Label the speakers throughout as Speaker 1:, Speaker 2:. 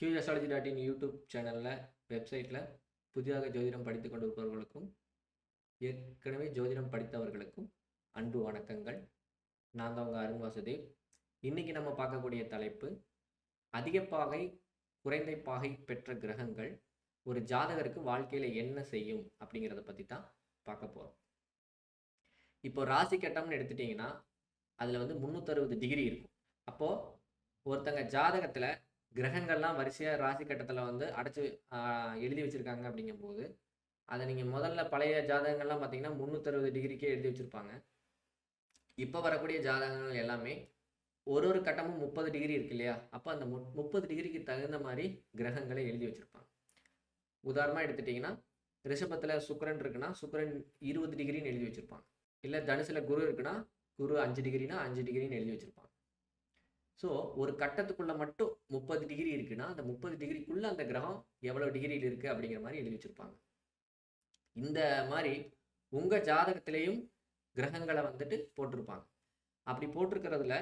Speaker 1: Q astrology dot in YouTube சேனலில் வெப்சைட்டில் புதிதாக ஜோதிடம் படித்து கொண்டிருப்பவர்களுக்கும் ஏற்கனவே ஜோதிடம் படித்தவர்களுக்கும் அன்பு வணக்கங்கள். நான் தான் உங்கள் அருண் வாசுதேவ். இன்றைக்கி நம்ம பார்க்கக்கூடிய தலைப்பு அதிக பாகை குறைந்த பாகை பெற்ற கிரகங்கள் ஒரு ஜாதகருக்கு வாழ்க்கையில் என்ன செய்யும் அப்படிங்கிறத பற்றி தான் பார்க்க போகிறோம் இப்போ ராசி கட்டம்னு எடுத்துட்டிங்கன்னா அதில் வந்து முந்நூற்றறுபது டிகிரி இருக்கும். அப்போது ஒருத்தங்க ஜாதகத்தில் கிரகங்கள்லாம் வரிசையாக ராசி கட்டத்தில் வந்து அடைச்சி எழுதி வச்சுருக்காங்க அப்படிங்கும்போது அதை நீங்கள் முதல்ல பழைய ஜாதகங்கள்லாம் பார்த்தீங்கன்னா முந்நூற்றறுபது டிகிரிக்கே எழுதி வச்சுருப்பாங்க. இப்போ வரக்கூடிய ஜாதகங்கள் எல்லாமே ஒரு ஒரு கட்டமும் முப்பது டிகிரி இருக்கு இல்லையா? அப்போ அந்த மு முப்பது டிகிரிக்கு தகுந்த மாதிரி கிரகங்களை எழுதி வச்சுருப்பாங்க. உதாரணமாக எடுத்துட்டிங்கன்னா ரிஷபத்தில் சுக்கரன் இருக்குன்னா சுக்கரன் இருபது டிகிரின்னு எழுதி வச்சுருப்பாங்க. இல்லை தனுசில் குரு இருக்குன்னா குரு அஞ்சு டிகிரினா அஞ்சு டிகிரின்னு எழுதி வச்சுருப்பாங்க. ஸோ ஒரு கட்டத்துக்குள்ளே மட்டும் முப்பது டிகிரி இருக்குன்னா அந்த முப்பது டிகிரிக்குள்ளே அந்த கிரகம் எவ்வளோ டிகிரியில் இருக்குது அப்படிங்கிற மாதிரி எழுதி வச்சுருப்பாங்க. இந்த மாதிரி உங்கள் ஜாதகத்திலையும் கிரகங்களை வந்துட்டு போட்டிருப்பாங்க. அப்படி போட்டிருக்கிறதுல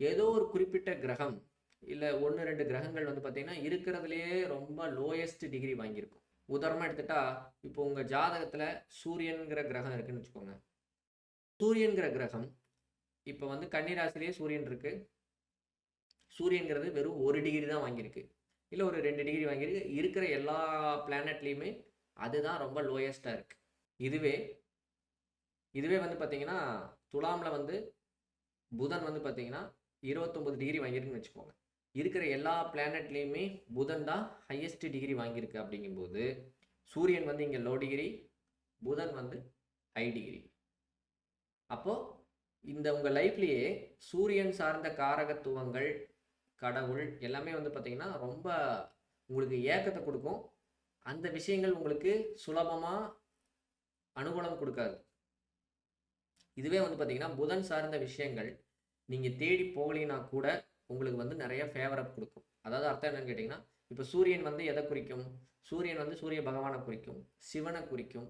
Speaker 1: ஏதோ ஒரு குறிப்பிட்ட கிரகம் இல்லை ஒன்று ரெண்டு கிரகங்கள் வந்து பார்த்தீங்கன்னா இருக்கிறதுலையே ரொம்ப லோயஸ்ட் டிகிரி வாங்கியிருக்கும். உதாரணமாக எடுத்துட்டா இப்போ உங்கள் ஜாதகத்தில் சூரியன்கிற கிரகம் இருக்குன்னு வச்சுக்கோங்க. சூரியன்கிற கிரகம் இப்போ வந்து கன்னிராசிலேயே சூரியன் இருக்குது சூரியங்கிறது வெறும் ஒரு டிகிரி தான் வாங்கியிருக்கு. இல்லை ஒரு ரெண்டு டிகிரி வாங்கியிருக்கு. இருக்கிற எல்லா பிளானட்லேயுமே அதுதான் ரொம்ப லோயஸ்ட்டாக இருக்குது இதுவே இதுவே வந்து பார்த்தீங்கன்னா துலாமில் வந்து புதன் வந்து பார்த்தீங்கன்னா இருபத்தொம்பது டிகிரி வாங்கியிருக்குன்னு வச்சுக்கோங்க. இருக்கிற எல்லா பிளானட்லேயுமே புதன் தான் ஹையஸ்ட் டிகிரி வாங்கியிருக்கு அப்படிங்கும்போது சூரியன் வந்து இங்கே லோ டிகிரி புதன் வந்து ஹை டிகிரி அப்போது இந்த உங்கள் லைஃப்லேயே சூரியன் சார்ந்த காரகத்துவங்கள் கடவுள் எல்லாமே வந்து பார்த்திங்கன்னா ரொம்ப உங்களுக்கு ஏக்கத்தை கொடுக்கும். அந்த விஷயங்கள் உங்களுக்கு சுலபமாக அனுகூலம் கொடுக்காது. இதுவே வந்து பார்த்திங்கன்னா புதன் சார்ந்த விஷயங்கள் நீங்கள் தேடி போகலினா கூட உங்களுக்கு வந்து நிறைய ஃபேவரப் கொடுக்கும். அதாவது அர்த்தம் என்னன்னு கேட்டிங்கன்னா இப்போ சூரியன் வந்து எதை குறிக்கும்? சூரியன் வந்து சூரிய பகவானை குறிக்கும். சிவனை குறிக்கும்.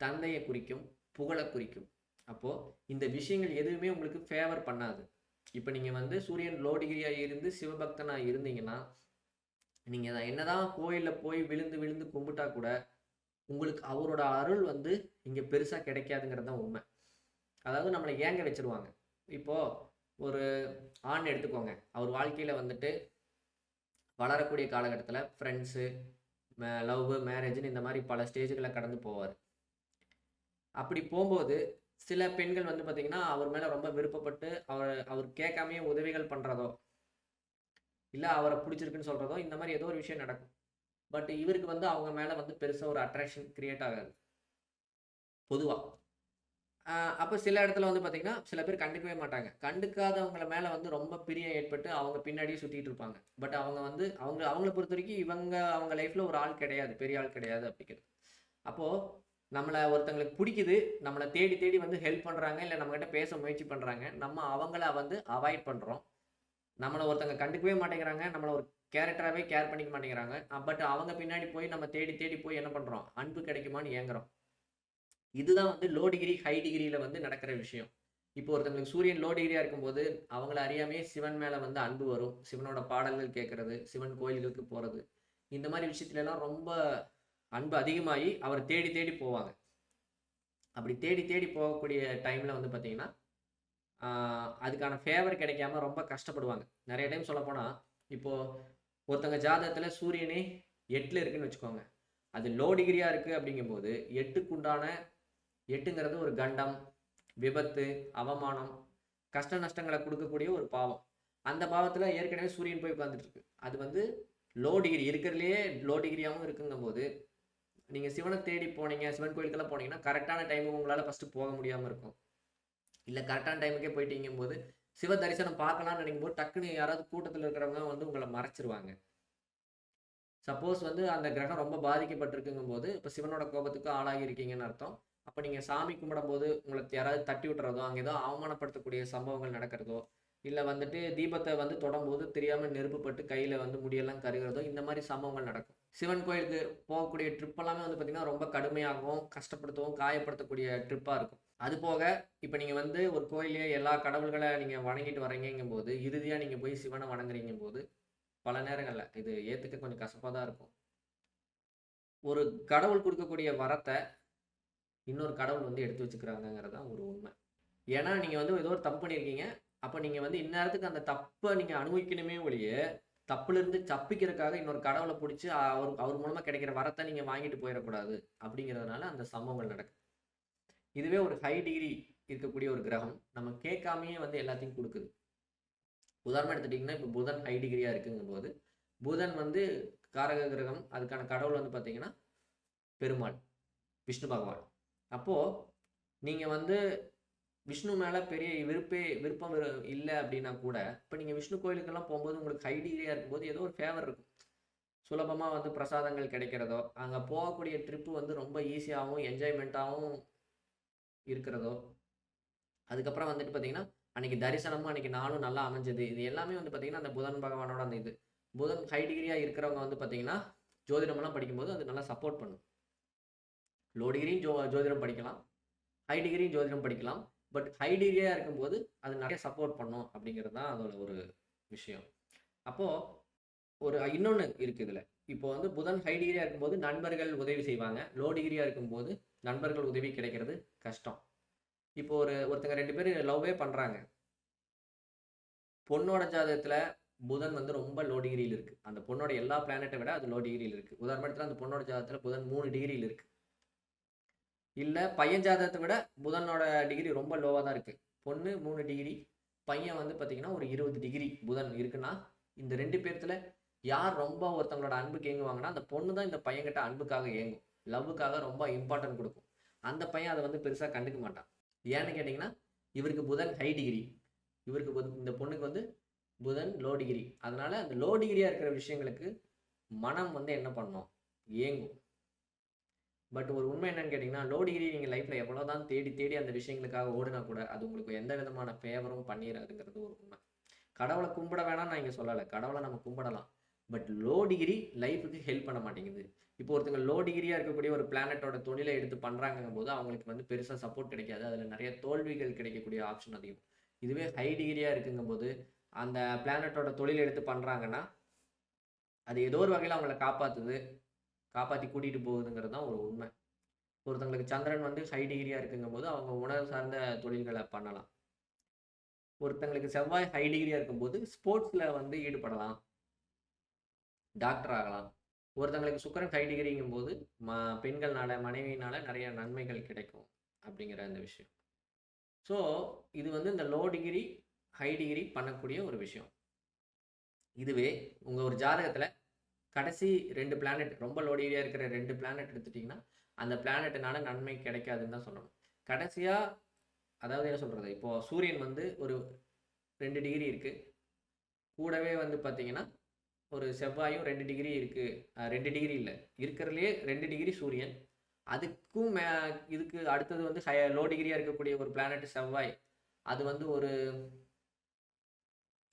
Speaker 1: தந்தையை குறிக்கும். புகழை குறிக்கும். அப்போது இந்த விஷயங்கள் எதுவுமே உங்களுக்கு ஃபேவர் பண்ணாது. இப்போ நீங்கள் வந்து சூரியன் லோ டிகிரியாக இருந்து சிவபக்தனாக இருந்தீங்கன்னா நீங்கள் என்னதான் கோயிலில் போய் விழுந்து விழுந்து கும்பிட்டா கூட உங்களுக்கு அவரோட அருள் வந்து இங்கே பெருசாக கிடைக்காதுங்கிறது தான் உண்மை. அதாவது நம்மளை ஏங்க வச்சுருவாங்க? இப்போது ஒரு ஆண் எடுத்துக்கோங்க. அவர் வாழ்க்கையில் வந்துட்டு வளரக்கூடிய காலகட்டத்தில் ஃப்ரெண்ட்ஸு லவ் மேரேஜ்னு இந்த மாதிரி பல ஸ்டேஜுகளை கடந்து போவார். அப்படி போகும்போது சில பெண்கள் வந்து பார்த்திங்கன்னா அவர் மேலே ரொம்ப விருப்பப்பட்டு அவர் அவர் கேட்காமையே உதவிகள் பண்ணுறதோ இல்லை அவரை பிடிச்சிருக்குன்னு சொல்கிறதோ இந்த மாதிரி ஏதோ ஒரு விஷயம் நடக்கும். பட் இவருக்கு வந்து அவங்க மேலே வந்து பெருசாக ஒரு அட்ராக்ஷன் கிரியேட் ஆகாது. பொதுவாக அப்போ சில இடத்துல வந்து பார்த்திங்கன்னா சில பேர் கண்டுக்கவே மாட்டாங்க. கண்டுக்காதவங்கள மேலே வந்து ரொம்ப பிரியம் ஏற்பட்டு அவங்க பின்னாடியே சுற்றிட்டு இருப்பாங்க. பட் அவங்க வந்து அவங்க அவங்கள பொறுத்த வரைக்கும் இவங்க அவங்க லைஃப்பில் ஒரு ஆள் கிடையாது. பெரிய ஆள் கிடையாது அப்படிங்கிறது. அப்போது நம்மளை ஒருத்தங்களுக்கு பிடிக்குது நம்மளை தேடி தேடி வந்து ஹெல்ப் பண்ணுறாங்க இல்லை நம்மக்கிட்ட பேச முயற்சி பண்ணுறாங்க நம்ம அவங்கள வந்து அவாய்ட் பண்ணுறோம் நம்மளை ஒருத்தங்க கண்டுக்கவே மாட்டேங்கிறாங்க நம்மளை ஒரு கேரக்டராகவே கேர் பண்ணிக்க மாட்டேங்கிறாங்க. பட் அவங்க பின்னாடி போய் நம்ம தேடி தேடி போய் என்ன பண்ணுறோம் அன்பு கிடைக்குமான்னு ஏங்குறோம். இதுதான் வந்து லோ டிகிரி ஹை டிகிரியில் வந்து நடக்கிற விஷயம். இப்போ ஒருத்தங்களுக்கு சூரியன் லோ டிகிரியாக இருக்கும்போது அவங்கள அறியாமே சிவன் மேலே வந்து அன்பு வரும். சிவனோட பாடல்கள் கேட்குறது சிவன் கோயில்களுக்கு போகிறது இந்த மாதிரி விஷயத்துலலாம் ரொம்ப அன்பு அதிகமாகி அவரை தேடி தேடி போவாங்க. அப்படி தேடி தேடி போகக்கூடிய டைமில் வந்து பார்த்தீங்கன்னா அதுக்கான ஃபேவர் கிடைக்காம ரொம்ப கஷ்டப்படுவாங்க. நிறைய டைம் சொல்லப்போனால் இப்போது ஒருத்தங்க ஜாதகத்தில் சூரியனே எட்டில் இருக்குன்னு வச்சுக்கோங்க. அது லோ டிகிரியாக இருக்குது அப்படிங்கும்போது எட்டுக்குண்டான எட்டுங்கிறது ஒரு கண்டம் விபத்து அவமானம் கஷ்ட நஷ்டங்களை கொடுக்கக்கூடிய ஒரு பாவம். அந்த பாவத்தில் ஏற்கனவே சூரியன் போய் உட்காந்துட்டு இருக்கு. அது வந்து லோ டிகிரி இருக்கிறதுலையே லோ டிகிரியாகவும் இருக்குங்கும் போது நீங்கள் சிவனை தேடி போனீங்க சிவன் கோயிலுக்கெல்லாம் போனீங்கன்னா கரெக்டான டைமுக்கு உங்களால் ஃபஸ்ட்டு போக முடியாமல் இருக்கும். இல்லை கரெக்டான டைமுக்கே போயிட்டீங்கும் போது சிவ தரிசனம் பார்க்கலாம்னு நினைக்கும் போது டக்குன்னு யாராவது கூட்டத்தில் இருக்கிறவங்க வந்து உங்களை மறைச்சிருவாங்க. சப்போஸ் வந்து அந்த கிரகம் ரொம்ப பாதிக்கப்பட்டிருக்குங்கும் போது இப்போ சிவனோட கோபத்துக்கு ஆளாகி இருக்கீங்கன்னு அர்த்தம். அப்போ நீங்கள் சாமி கும்பிடும் போது உங்களை யாராவது தட்டி விட்டுறதோ அங்கே ஏதோ அவமானப்படுத்தக்கூடிய சம்பவங்கள் நடக்கிறதோ இல்லை வந்துட்டு தீபத்தை வந்து தொடும்போது தெரியாமல் நெருப்புப்பட்டு கையில் வந்து முடியெல்லாம் கருகிறதோ இந்த மாதிரி சம்பவங்கள் நடக்கும். சிவன் கோயிலுக்கு போகக்கூடிய ட்ரிப் எல்லாமே வந்து பார்த்திங்கன்னா ரொம்ப கடுமையாகவும் கஷ்டப்படுத்தவும் காயப்படுத்தக்கூடிய ட்ரிப்பாக இருக்கும் அது போக இப்போ நீங்கள் வந்து ஒரு கோயிலே எல்லா கடவுள்களை நீங்கள் வணங்கிட்டு வரீங்கும் போது இறுதியாக நீங்கள் போய் சிவனை வணங்குறீங்கும் போது பல நேரங்களில் இது ஏற்றுக்க கொஞ்சம் கசப்பாக தான் இருக்கும். ஒரு கடவுள் கொடுக்கக்கூடிய வரத்தை இன்னொரு கடவுள் வந்து எடுத்து வச்சுக்கிறாங்கங்கிறது தான் ஒரு உண்மை. ஏன்னா, நீங்கள் வந்து ஏதோ ஒரு தப்பு பண்ணியிருக்கீங்க. அப்போ நீங்கள் வந்து இந்நேரத்துக்கு அந்த தப்பை நீங்கள் அனுபவிக்கணுமே ஒழிய, தப்புலேருந்து தப்பிக்கிறதுக்காக இன்னொரு கடவுளை பிடிச்சி அவர் அவர் மூலமாக கிடைக்கிற வரத்தை நீங்கள் வாங்கிட்டு போயிடக்கூடாது அப்படிங்கிறதுனால அந்த சம்பவங்கள் நடக்கும் இதுவே ஒரு ஹை டிகிரி இருக்கக்கூடிய ஒரு கிரகம், நம்ம கேட்காமயே வந்து எல்லாத்தையும் கொடுக்குது உதாரணம் எடுத்துட்டிங்கன்னா இப்போ புதன் ஹை டிகிரியாக இருக்குங்கும்போது, புதன் வந்து காரக கிரகம். அதுக்கான கடவுள் வந்து பார்த்தீங்கன்னா, பெருமாள், விஷ்ணு பகவான். அப்போது நீங்கள் வந்து விஷ்ணு மேலே பெரிய விருப்பே விருப்பம் இல்லை அப்படின்னா கூட, இப்போ நீங்கள் விஷ்ணு கோயிலுக்கெல்லாம் போகும்போது உங்களுக்கு ஹைடீரியா இருக்கும்போது ஏதோ ஒரு ஃபேவர் இருக்கும். சுலபமாக வந்து பிரசாதங்கள் கிடைக்கிறதோ, அங்கே போகக்கூடிய ட்ரிப்பு வந்து ரொம்ப ஈஸியாகவும் என்ஜாய்மெண்ட்டாகவும் இருக்கிறதோ, அதுக்கப்புறம் வந்துட்டு பார்த்தீங்கன்னா, அன்னைக்கு தரிசனமும் அன்னைக்கு நானும் நல்லா அமைஞ்சது. இது எல்லாமே வந்து பார்த்தீங்கன்னா, அந்த புதன் பகவானோட அந்த இது. புதன் ஹை டிகிரியாக இருக்கிறவங்க வந்து பார்த்தீங்கன்னா, ஜோதிடமெல்லாம் படிக்கும்போது அது நல்லா சப்போர்ட் பண்ணும். லோ டிகிரியும் ஜோ ஜோதிடம் படிக்கலாம். ஹை டிகிரியும் ஜோதிடம் படிக்கலாம். பட் ஹை டிகிரியா இருக்கும்போது, அது நிறைய சப்போர்ட் பண்ணும் அப்படிங்கிறது தான் அதோட ஒரு விஷயம். அப்போ ஒரு இன்னொன்று இருக்குது இதில் இப்போ வந்து புதன் ஹை டிகிரியா இருக்கும்போது நண்பர்கள் உதவி செய்வாங்க. லோ டிகிரியா இருக்கும்போது நண்பர்கள் உதவி கிடைக்கிறது கஷ்டம். இப்போ ஒரு ஒருத்தங்க ரெண்டு பேரும் லவ்வே பண்றாங்க. பொண்ணோட ஜாதகத்துல புதன் வந்து ரொம்ப லோ டிகிரியில் இருக்கு. அந்த பொண்ணோட எல்லா பிளானட்டை விட அது லோ டிகிரியில் இருக்கு. உதாரணத்தில் அந்த பொண்ணோட ஜாதகத்துல புதன் மூணு டிகிரியில் இருக்கு. இல்லை பையன் ஜாதகத்தை விட புதனோட டிகிரி ரொம்ப லோவாக தான் இருக்குது பொண்ணு மூணு டிகிரி, பையன் வந்து பார்த்திங்கன்னா ஒரு 20 டிகிரி புதன் இருக்குன்னா, இந்த ரெண்டு பேர்த்தில் யார் ரொம்ப ஒருத்தவங்களோட அன்புக்கு ஏங்குவாங்கன்னா, அந்த பொண்ணு தான் இந்த பையன்கிட்ட அன்புக்காக ஏங்கும். லவ்வுக்காக ரொம்ப இம்பார்ட்டன்ட் கொடுக்கும் அந்த பையன் அதை வந்து பெருசாக கண்டுக்க மாட்டான். ஏன்னு கேட்டிங்கன்னா இவருக்கு புதன் ஹை டிகிரி. இவருக்கு புத் இந்த பொண்ணுக்கு வந்து புதன் லோ டிகிரி. அதனால அந்த லோ டிகிரியாக இருக்கிற விஷயங்களுக்கு மனம் வந்து என்ன பண்ணும்? ஏங்கும். பட் ஒரு உண்மை என்னன்னு கேட்டிங்கன்னா லோ டிகிரி நீங்க லைஃப்ல எவ்வளோதான் தேடி தேடி அந்த விஷயங்களுக்காக ஓடுனா கூட, அது உங்களுக்கு எந்த விதமான ஃபேவரும் பண்ணிடாதுங்கிறது ஒரு உண்மை. கடவுளை கும்பிட வேணாம்னு நான் இங்கே சொல்லலை கடவுளை நம்ம கும்பிடலாம். பட் லோ டிகிரி லைஃபுக்கு ஹெல்ப் பண்ண மாட்டேங்குது. இப்போ ஒருத்தங்க லோ டிகிரியாக இருக்கக்கூடிய ஒரு பிளானட்டோட தொழிலை எடுத்து பண்றாங்கங்கும்போது, அவங்களுக்கு வந்து பெருசாக சப்போர்ட் கிடைக்காது. அதில் நிறைய தோல்விகள் கிடைக்கக்கூடிய ஆப்ஷன் அதிகம். இதுவே ஹை டிகிரியாக இருக்குங்கும் போது அந்த பிளானட்டோட தொழில் எடுத்து பண்ணுறாங்கன்னா அது ஏதோ ஒரு வகையில் அவங்கள காப்பாற்றுது காப்பாற்றி கூட்டிட்டு போகுதுங்கிறது தான் ஒரு உண்மை. ஒருத்தங்களுக்கு சந்திரன் வந்து ஹை இருக்குங்கும் போது அவங்க உணர்வு சார்ந்த தொழில்களை பண்ணலாம். ஒருத்தங்களுக்கு செவ்வாய் ஹை டிகிரியாக இருக்கும்போது, ஸ்போர்ட்ஸில் வந்து ஈடுபடலாம். டாக்டர் ஆகலாம். ஒருத்தங்களுக்கு சுக்கரன் ஹை டிகிரிங்கும்போது, ம பெண்கள்னால, மனைவியினால நிறைய நன்மைகள் கிடைக்கும். அப்படிங்கிற அந்த விஷயம். ஸோ, இது வந்து இந்த லோ டிகிரி, ஹை டிகிரி பண்ணக்கூடிய ஒரு விஷயம். இதுவே உங்கள் ஒரு ஜாதகத்தில் கடைசி ரெண்டு பிளானட் ரொம்ப லோடியாக இருக்கிற ரெண்டு பிளானட் எடுத்துட்டிங்கன்னா அந்த பிளானட்னால நன்மை கிடைக்காதுன்னு தான் சொல்லணும். கடைசியாக அதாவது என்ன சொல்கிறது இப்போது சூரியன் வந்து ஒரு ரெண்டு டிகிரி இருக்குது கூடவே வந்து பார்த்தீங்கன்னா, ஒரு செவ்வாயும் ரெண்டு டிகிரி இருக்குது ரெண்டு டிகிரி இல்லை இருக்கிறதுலே ரெண்டு டிகிரி சூரியன். அதுக்கும் மே இதுக்கு அடுத்தது வந்து ஹை லோ டிகிரியாக இருக்கக்கூடிய ஒரு பிளானட் செவ்வாய். அது வந்து ஒரு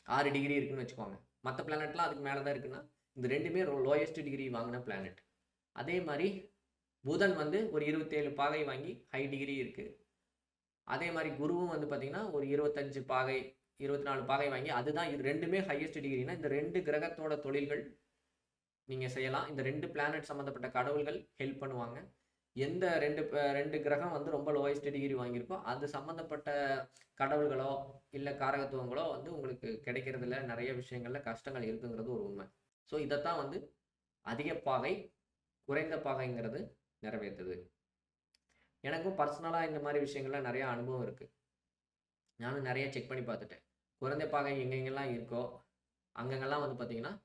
Speaker 1: ஆறு டிகிரி இருக்குன்னு வச்சுக்கோங்க. மற்ற பிளானட்லாம் அதுக்கு மேலே தான் இருக்குன்னா, இந்த ரெண்டுமே ரோ லோயஸ்ட் டிகிரி வாங்கின பிளானட். அதே மாதிரி புதன் வந்து ஒரு 27 பாகை வாங்கி ஹை டிகிரி இருக்குது அதே மாதிரி குருவும் வந்து பார்த்திங்கன்னா ஒரு 25 பாகை, 24 பாகை வாங்கி அதுதான் இது ரெண்டுமே ஹையஸ்ட் டிகிரின்னா, இந்த ரெண்டு கிரகத்தோட தொழில்கள் நீங்கள் செய்யலாம். இந்த ரெண்டு பிளானட் சம்மந்தப்பட்ட கடவுள்கள் ஹெல்ப் பண்ணுவாங்க. எந்த ரெண்டு ரெண்டு கிரகம் வந்து ரொம்ப லோயஸ்ட் டிகிரி வாங்கியிருக்கோ, அது சம்மந்தப்பட்ட கடவுள்களோ, இல்லை காரகத்துவங்களோ வந்து உங்களுக்கு கிடைக்கிறதுல நிறைய விஷயங்களில் கஷ்டங்கள் இருக்குங்கிறது ஒரு உண்மை. ஸோ, இதைத்தான் வந்து அதிக பாகை, குறைந்த பாகைங்கிறது நிறைவேற்றுது எனக்கும் பர்சனலாக இந்த மாதிரி விஷயங்கள்லாம் நிறையா அனுபவம் இருக்குது நானும் நிறைய செக் பண்ணி பார்த்துட்டேன். குறைந்த பாகை எங்கெங்கெல்லாம் இருக்கோ, அங்கங்கெல்லாம் வந்து பார்த்திங்கன்னா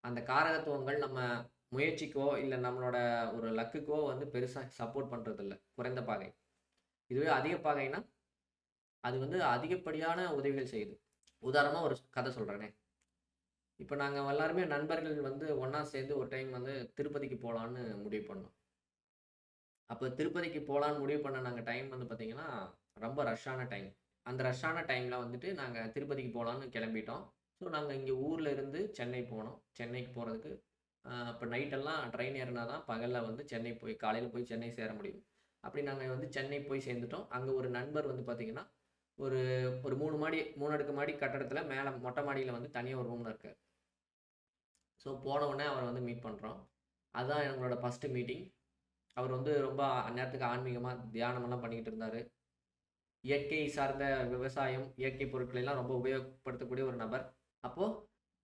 Speaker 1: அந்த காரகத்துவங்கள் நம்ம முயற்சிக்கோ, இல்லை நம்மளோட ஒரு லக்குக்கோ வந்து பெருசாக சப்போர்ட் பண்ணுறதில்ல குறைந்த பாகை. இதுவே அதிக பாகைன்னா, அது வந்து அதிகப்படியான உதவிகள் செய்யுது. உதாரணமாக ஒரு கதை சொல்கிறேனே இப்போ நாங்கள் எல்லாருமே நண்பர்கள் வந்து ஒன்றா சேர்ந்து ஒரு டைம் வந்து திருப்பதிக்கு போகலான்னு முடிவு பண்ணோம். அப்போ திருப்பதிக்கு போகலான்னு முடிவு பண்ண நாங்கள் டைம் வந்து பார்த்திங்கன்னா ரொம்ப ரஷ்ஷான டைம். அந்த ரஷ்ஷான டைமில் வந்துட்டு நாங்கள் திருப்பதிக்கு போகலான்னு கிளம்பிட்டோம் ஸோ, நாங்கள் இங்கே ஊரில் இருந்து சென்னை போனோம். சென்னைக்கு போகிறதுக்கு அப்போ நைட்டெல்லாம் ட்ரெயின் ஏறினா தான் பகலில் வந்து சென்னை போய் காலையில் போய் சென்னை சேர முடியும். அப்படி நாங்கள் வந்து சென்னை போய் சேர்ந்துட்டோம். அங்கே ஒரு நண்பர் வந்து பார்த்திங்கன்னா ஒரு ஒரு மூணு மாடி மூணு அடுக்கு மாடி கட்டடத்தில் மேலே மொட்டை மாடியில் வந்து தனியாக ஒரு ரூம்ல இருக்காரு. ஸோ போன உடனே அவரை வந்து மீட் பண்ணுறோம் அதுதான் எங்களோட ஃபஸ்ட்டு மீட்டிங் அவர் வந்து ரொம்ப அந்நேரத்துக்கு ஆன்மீகமாக தியானமெல்லாம் பண்ணிக்கிட்டு இருந்தார். இயற்கை சார்ந்த விவசாயம் இயற்கை பொருட்களை எல்லாம் ரொம்ப உபயோகப்படுத்தக்கூடிய ஒரு நபர். அப்போது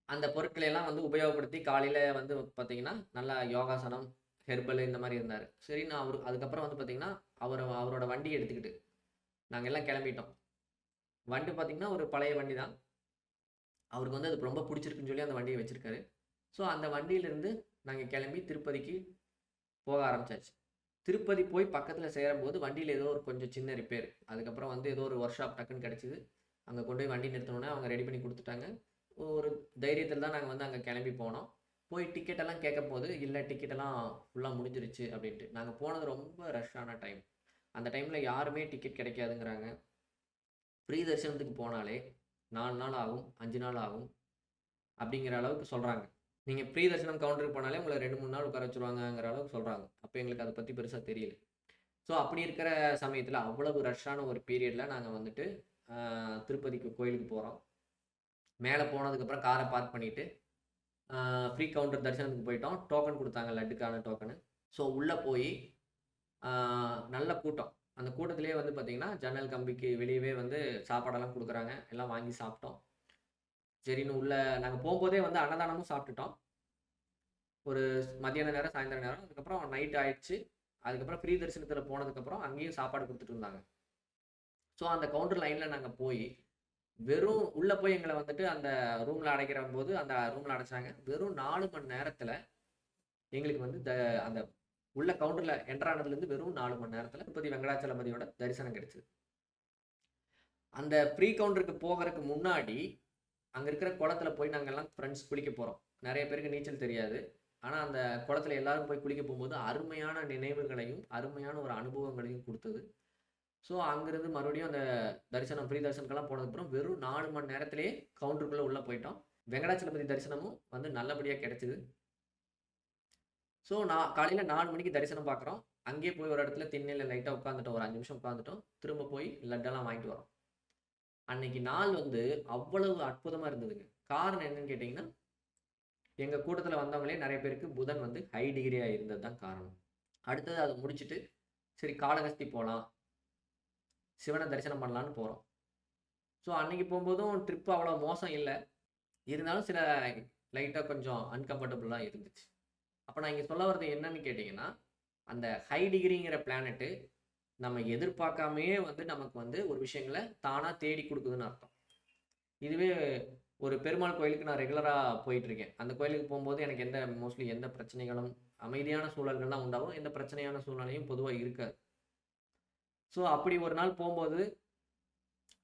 Speaker 1: அந்த பொருட்களை எல்லாம் வந்து உபயோகப்படுத்தி காலையில் வந்து பார்த்தீங்கன்னா நல்லா யோகாசனம் ஹெர்பல் இந்த மாதிரி இருந்தார். சரி நான் அவர் அதுக்கப்புறம் வந்து பார்த்திங்கன்னா அவர் அவரோட வண்டி எடுத்துக்கிட்டு நாங்கள் எல்லாம் கிளம்பிட்டோம். வண்டி பார்த்தீங்கன்னா ஒரு பழைய வண்டி தான் அவருக்கு வந்து அது ரொம்ப பிடிச்சிருக்குன்னு சொல்லி அந்த வண்டியை வச்சுருக்காரு. ஸோ அந்த வண்டியிலேருந்து நாங்கள் கிளம்பி திருப்பதிக்கு போக ஆரம்பிச்சாச்சு. திருப்பதி போய் பக்கத்தில் சேரும்போது வண்டியில் ஏதோ ஒரு கொஞ்சம் சின்ன ரிப்பேர் அதுக்கப்புறம் வந்து ஏதோ ஒரு ஒர்க் ஷாப் டக்குன்னு கிடச்சிது. அங்கே கொண்டு போய் வண்டி நிறுத்தினோன்னே அவங்க ரெடி பண்ணி கொடுத்துட்டாங்க. ஒரு தைரியத்தில் தான் நாங்கள் வந்து அங்கே கிளம்பி போனோம். போய் டிக்கெட்டெல்லாம் கேட்க போது இல்லை டிக்கெட்டெல்லாம் ஃபுல்லாக முடிஞ்சிருச்சு அப்படின்ட்டு. நாங்கள் போனது ரொம்ப ரஷ்ஷான டைம் அந்த டைமில் யாருமே டிக்கெட் கிடைக்காதுங்கிறாங்க. ஃப்ரீ தரிசனத்துக்கு போனாலே நாலு நாள் ஆகும் அஞ்சு நாள் ஆகும் அப்படிங்கிற அளவுக்கு சொல்கிறாங்க நீங்கள் ஃப்ரீ தரிசனம் கவுண்டருக்கு போனாலே உங்களை ரெண்டு மூணு நாள் உட்கார வச்சுருவாங்கங்கிற அளவுக்கு சொல்கிறாங்க அப்போ எங்களுக்கு அதை பற்றி பெருசாக தெரியல. ஸோ அப்படி இருக்கிற சமயத்தில் அவ்வளவு ரஷ்ஷான ஒரு பீரியடில் நாங்கள் வந்துட்டு திருப்பதிக்கு கோயிலுக்கு போகிறோம் மேலே போனதுக்கப்புறம் காரை பார்க் பண்ணிவிட்டு ஃப்ரீ கவுண்டர் தரிசனத்துக்கு போயிட்டோம். டோக்கன் கொடுத்தாங்க லட்டுக்கான டோக்கனு ஸோ உள்ளே போய் நல்ல கூட்டம். அந்த கூட்டத்திலே வந்து பார்த்திங்கன்னா ஜன்னல் கம்பிக்கு வெளியவே வந்து சாப்பாடெல்லாம் கொடுக்குறாங்க. எல்லாம் வாங்கி சாப்பிட்டோம். சரின்னு உள்ள நாங்கள் போகும்போதே வந்து அன்னதானமும் சாப்பிட்டுட்டோம். ஒரு மத்தியான நேரம் சாயந்தரம் நேரம். அதுக்கப்புறம் நைட் ஆயிடுச்சு. அதுக்கப்புறம் ஃப்ரீ தரிசனத்தில் போனதுக்கப்புறம் அங்கேயும் சாப்பாடு கொடுத்துட்டு இருந்தாங்க. ஸோ அந்த கவுண்டர் லைனில் நாங்கள் போய் வெறும் உள்ளே போய் எங்களை வந்துட்டு அந்த ரூமில் அடைக்கிற போது அந்த ரூமில் அடைச்சாங்க. வெறும் நாலு மணி நேரத்தில் எங்களுக்கு வந்து த அந்த உள்ள கவுண்டரில் என்டர் ஆனதுலேருந்து வெறும் நாலு மணி நேரத்தில் திருப்பதி வெங்கடாச்சலபதியோட தரிசனம் கிடைச்சிது. அந்த ப்ரீ கவுண்டருக்கு போகிறதுக்கு முன்னாடி அங்கே இருக்கிற குளத்துல போய் நாங்கள் எல்லாம் ஃப்ரெண்ட்ஸ் குளிக்க போகிறோம் நிறைய பேருக்கு நீச்சல் தெரியாது. ஆனால் அந்த குளத்துல எல்லாரும் போய் குளிக்க போகும்போது அருமையான நினைவுகளையும் அருமையான ஒரு அனுபவங்களையும் கொடுத்தது. ஸோ அங்கேருந்து மறுபடியும் அந்த தரிசனம் ஃப்ரீ தரிசனத்துக்கெல்லாம் போனதுக்கப்புறம் வெறும் நாலு மணி நேரத்திலேயே கவுண்டருக்குள்ளே உள்ளே போயிட்டோம். வெங்கடாச்சலபதி தரிசனமும் வந்து நல்லபடியாக கிடைச்சிது. ஸோ நான் காலையில் நாலு மணிக்கு தரிசனம் பார்க்குறோம் அங்கேயே போய் ஒரு இடத்துல திண்ணையில் லைட்டாக உட்காந்துட்டோம் ஒரு அஞ்சு நிமிஷம் உட்காந்துட்டோம் திரும்ப போய் லட்டெல்லாம் வாங்கிட்டு வரோம். அன்னைக்கு நாள் வந்து அவ்வளவு அற்புதமாக இருந்ததுங்க. காரணம் என்னன்னு கேட்டிங்கன்னா எங்கள் கூட்டத்தில் வந்தவங்களே நிறைய பேருக்கு புதன் வந்து ஹை டிகிரியாக இருந்தது தான் காரணம். அடுத்தது அதை முடிச்சுட்டு சரி காளகஸ்தி போகலாம் சிவனை தரிசனம் பண்ணலான்னு போகிறோம் ஸோ அன்னைக்கு போகும்போதும் ட்ரிப் அவ்வளோ மோசம் இல்லை. இருந்தாலும் சில லைட்டாக கொஞ்சம் அன்கம்ஃபர்டபுளாக இருந்துச்சு. அப்போ நான் இங்கே சொல்ல வர்றது என்னன்னு கேட்டிங்கன்னா அந்த ஹை டிகிரிங்கிற பிளானெட்டு நம்ம எதிர்பார்க்காமையே வந்து நமக்கு வந்து ஒரு விஷயங்களை தானாக தேடி கொடுக்குதுன்னு அர்த்தம். இதுவே ஒரு பெருமாள் கோயிலுக்கு நான் ரெகுலராக போயிட்டுருக்கேன். அந்த கோயிலுக்கு போகும்போது எனக்கு எந்த மோஸ்ட்லி எந்த பிரச்சனைகளும் அமைதியான சூழல்கள்லாம் உண்டாகும் எந்த பிரச்சனையான சூழ்நிலையும் பொதுவாக இருக்காது. ஸோ அப்படி ஒரு நாள் போகும்போது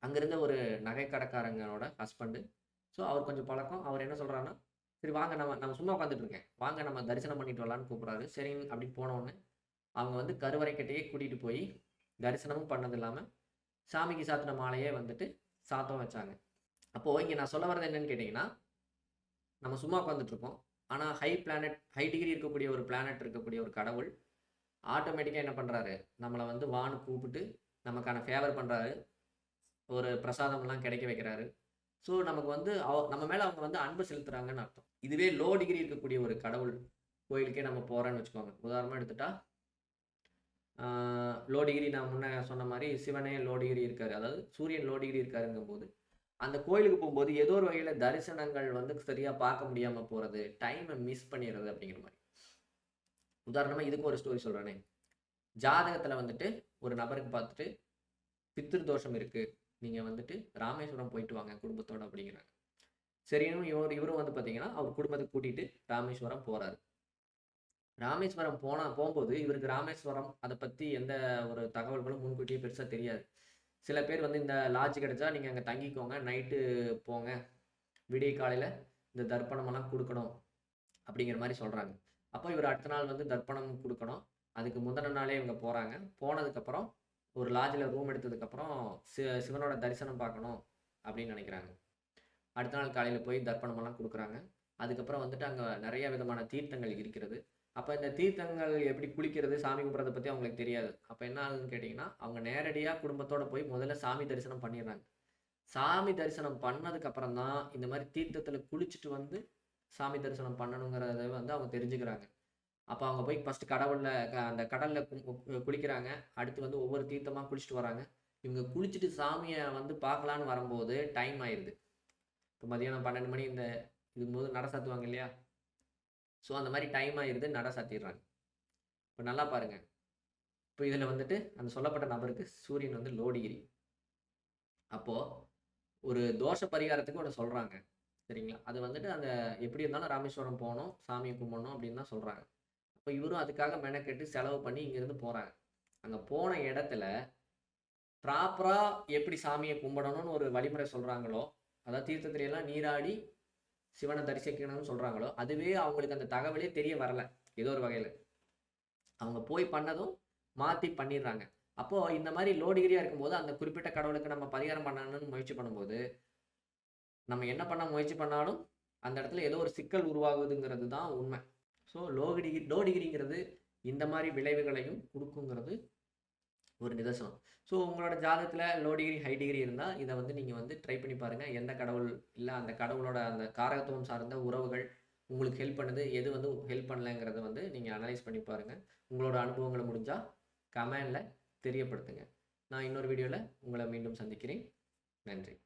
Speaker 1: அங்கேருந்த ஒரு நகை கடைக்காரங்களோட ஹஸ்பண்டு ஸோ அவர் கொஞ்சம் பழக்கம். அவர் என்ன சொல்கிறாருன்னா சரி வாங்க நம்ம நம்ம சும்மா உட்காந்துட்டு இருக்கேன் வாங்க நம்ம தரிசனம் பண்ணிட்டு வரலான்னு கூப்பிட்றாரு. சரி அப்படி போனோடனே அவங்க வந்து கருவறைக்கிட்டேயே கூட்டிகிட்டு போய் தரிசனமும் பண்ணது இல்லாமல் சாமிக்கு சாத்தின மாலையே வந்துட்டு சாத்தம் வச்சாங்க. அப்போது இங்கே நான் சொல்ல வர்றது என்னன்னு கேட்டிங்கன்னா நம்ம சும்மா உட்காந்துட்ருக்கோம் ஆனால் ஹை பிளானட் ஹை டிகிரி இருக்கக்கூடிய ஒரு பிளானட் இருக்கக்கூடிய ஒரு கடவுள் ஆட்டோமேட்டிக்காக என்ன பண்ணுறாரு நம்மளை வந்து வான்னு கூப்பிட்டு நமக்கான ஃபேவர் பண்ணுறாரு ஒரு பிரசாதம்லாம் கிடைக்க வைக்கிறாரு. ஸோ நமக்கு வந்து அவ நம்ம மேலே அவங்க வந்து அன்பு செலுத்துகிறாங்கன்னு அர்த்தம். இதுவே லோ டிகிரி இருக்கக்கூடிய ஒரு கடவுள் கோயிலுக்கே நம்ம போகிறோன்னு வச்சுக்கோங்க. உதாரணமாக எடுத்துட்டா லோ டிகிரி நான் முன்ன சொன்ன மாதிரி சிவனே லோ டிகிரி இருக்கார். அதாவது சூரியன் லோ டிகிரி இருக்காருங்கும் போது அந்த கோயிலுக்கு போகும்போது ஏதோ ஒரு வகையில் தரிசனங்கள் வந்து சரியாக பார்க்க முடியாமல் போகிறது டைமை மிஸ் பண்ணிடுறது அப்படிங்கிற மாதிரி. உதாரணமாக இதுக்கும் ஒரு ஸ்டோரி சொல்கிறேனே ஜாதகத்தில் வந்துட்டு ஒரு நபருக்கு பார்த்துட்டு பித்திரு தோஷம் இருக்குது நீங்கள் வந்துட்டு ராமேஸ்வரம் போயிட்டு வாங்க குடும்பத்தோட அப்படிங்கிறாங்க. சரின்னு இவர் இவரும் வந்து பார்த்தீங்கன்னா அவர் குடும்பத்தை கூட்டிகிட்டு ராமேஸ்வரம் போகிறாரு ராமேஸ்வரம் போனால் போகும்போது இவருக்கு ராமேஸ்வரம் அதை பற்றி எந்த ஒரு தகவல்களும் முன்கூட்டியே பெருசாக தெரியாது. சில பேர் வந்து இந்த லாட்ஜ் கிடைச்சா நீங்கள் அங்கே தங்கிக்கோங்க நைட்டு போங்க விடிய காலையில் இந்த தர்ப்பணமெல்லாம் கொடுக்கணும் அப்படிங்கிற மாதிரி சொல்கிறாங்க அப்போ இவர் அடுத்த நாள் வந்து தர்ப்பணம் கொடுக்கணும். அதுக்கு முந்தின நாளே இவங்க போகிறாங்க போனதுக்கப்புறம் ஒரு லாட்ஜில் ரூம் எடுத்ததுக்கப்புறம் சி சிவனோட தரிசனம் பார்க்கணும் அப்படின்னு நினைக்கிறாங்க. அடுத்த நாள் காலையில் போய் தர்ப்பணமெல்லாம் கொடுக்குறாங்க. அதுக்கப்புறம் வந்துட்டு அங்கே நிறைய விதமான தீர்த்தங்கள் இருக்கிறது. அப்போ இந்த தீர்த்தங்கள் எப்படி குளிக்கிறது சாமி கும்பிட்றத பற்றி அவங்களுக்கு தெரியாது. அப்போ என்ன ஆகுதுன்னு கேட்டிங்கன்னா அவங்க நேரடியாக குடும்பத்தோடு போய் முதல்ல சாமி தரிசனம் பண்ணிடுறாங்க. சாமி தரிசனம் பண்ணதுக்கப்புறம் தான் இந்த மாதிரி தீர்த்தத்தில் குளிச்சுட்டு வந்து சாமி தரிசனம் பண்ணணுங்கிறத வந்து அவங்க தெரிஞ்சுக்கிறாங்க. அப்போ அவங்க போய் ஃபஸ்ட்டு கடவுளில் அந்த கடலில் குளிக்கிறாங்க. அடுத்து வந்து ஒவ்வொரு தீர்த்தமாக குளிச்சுட்டு வராங்க. இவங்க குளிச்சுட்டு சாமியை வந்து பார்க்கலான்னு வரும்போது டைம் ஆயிடுது இப்போ மதியானம் பன்னெண்டு மணி இந்த இது போது நட சாத்துவாங்க இல்லையா? ஸோ அந்த மாதிரி டைம் ஆகிடுது நட சாத்திடுறாங்க. இப்போ நல்லா பாருங்க. இப்போ இதில் வந்துட்டு அந்த சொல்லப்பட்ட நபருக்கு சூரியன் வந்து லோடிகிரி. அப்போது ஒரு தோஷ பரிகாரத்துக்கு ஒன்று சொல்கிறாங்க சரிங்களா? அது வந்துட்டு அந்த எப்படி இருந்தாலும் ராமேஸ்வரம் போகணும் சாமியை கும்பிடணும் அப்படின்னு தான் சொல்கிறாங்க அப்போ இவரும் அதுக்காக மெனக்கெட்டு செலவு பண்ணி இங்கேருந்து போகிறாங்க அங்கே போன இடத்துல ப்ராப்பராக எப்படி சாமியை கும்பிடணும்னு ஒரு வழிமுறை சொல்கிறாங்களோ அதாவது தீர்த்தத்திலையெல்லாம் நீராடி சிவனை தரிசிக்கணும்னு சொல்கிறாங்களோ அதுவே அவங்களுக்கு அந்த தகவலே தெரிய வரல ஏதோ ஒரு வகையில். அவங்க போய் பண்ணதும் மாற்றி பண்ணிடுறாங்க. அப்போது இந்த மாதிரி லோ டிகிரியாக இருக்கும்போது அந்த குறிப்பிட்ட கடவுளுக்கு நம்ம பரிகாரம் பண்ணணும்னு முயற்சி பண்ணும்போது நம்ம என்ன பண்ண முயற்சி பண்ணாலும் அந்த இடத்துல ஏதோ ஒரு சிக்கல் உருவாகுதுங்கிறது தான் உண்மை. ஸோ லோ டிகிரி லோ டிகிரிங்கிறது இந்த மாதிரி விளைவுகளையும் கொடுக்குங்கிறது ஒரு நிதர்சனம். ஸோ உங்களோட ஜாதகத்தில் லோ டிகிரி ஹை டிகிரி இருந்தால் இதை வந்து நீங்கள் வந்து ட்ரை பண்ணி பாருங்கள் எந்த கடவுள் இல்லை அந்த கடவுளோட அந்த காரகத்துவம் சார்ந்த உறவுகள் உங்களுக்கு ஹெல்ப் பண்ணுது எது வந்து ஹெல்ப் பண்ணலைங்கிறத வந்து நீங்கள் அனலைஸ் பண்ணி பாருங்கள் உங்களோட அனுபவங்களை முடிஞ்சால் கமெண்டில் தெரியப்படுத்துங்க. நான் இன்னொரு வீடியோவில் உங்களை மீண்டும் சந்திக்கிறேன். நன்றி.